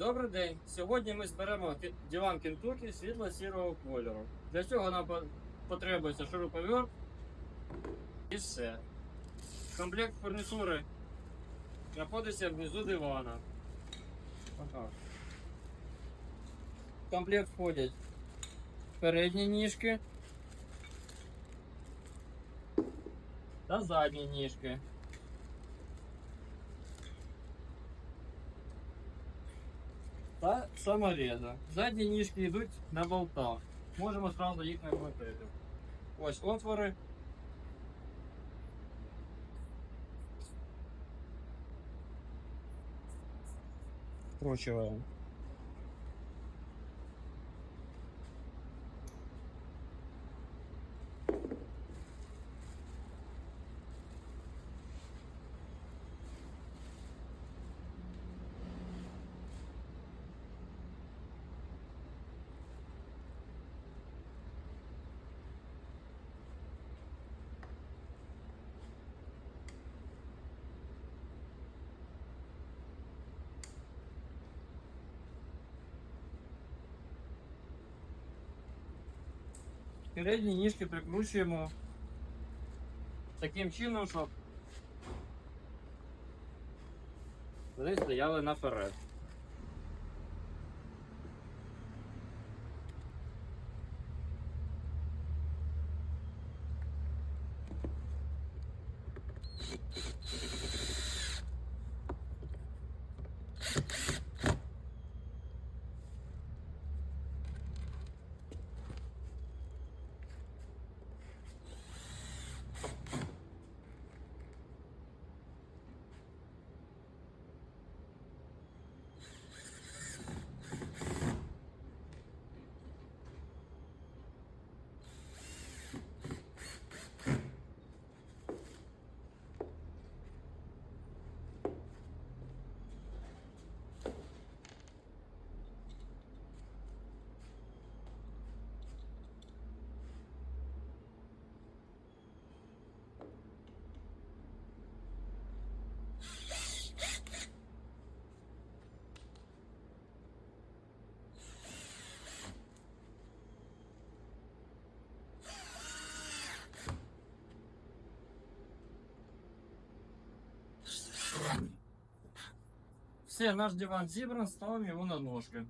Добрий день. Сьогодні ми зберемо диван Кентукі світло-сірого кольору. Для цього нам по- потребується шуруповерт і все. Комплект фурнітури знаходиться внизу дивана. В комплект входять передні ніжки та задні ніжки. та самореза. Задні ніжки йдуть на болтах. Можемо одразу їх накрутити. Ось отвори. Вкручуємо. Передні ніжки прикручуємо таким чином, щоб вони стояли наперед. Все, наш диван зібран, ставимо його на ножки.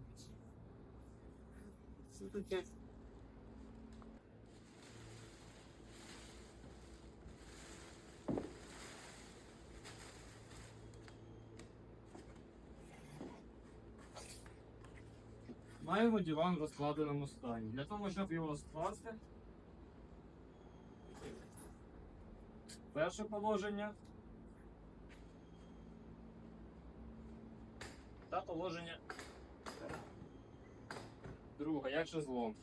Це таке. Маємо диван в розкладеному стані. Для того, щоб його скласти, перше положення Та положення друга, як шезлонг.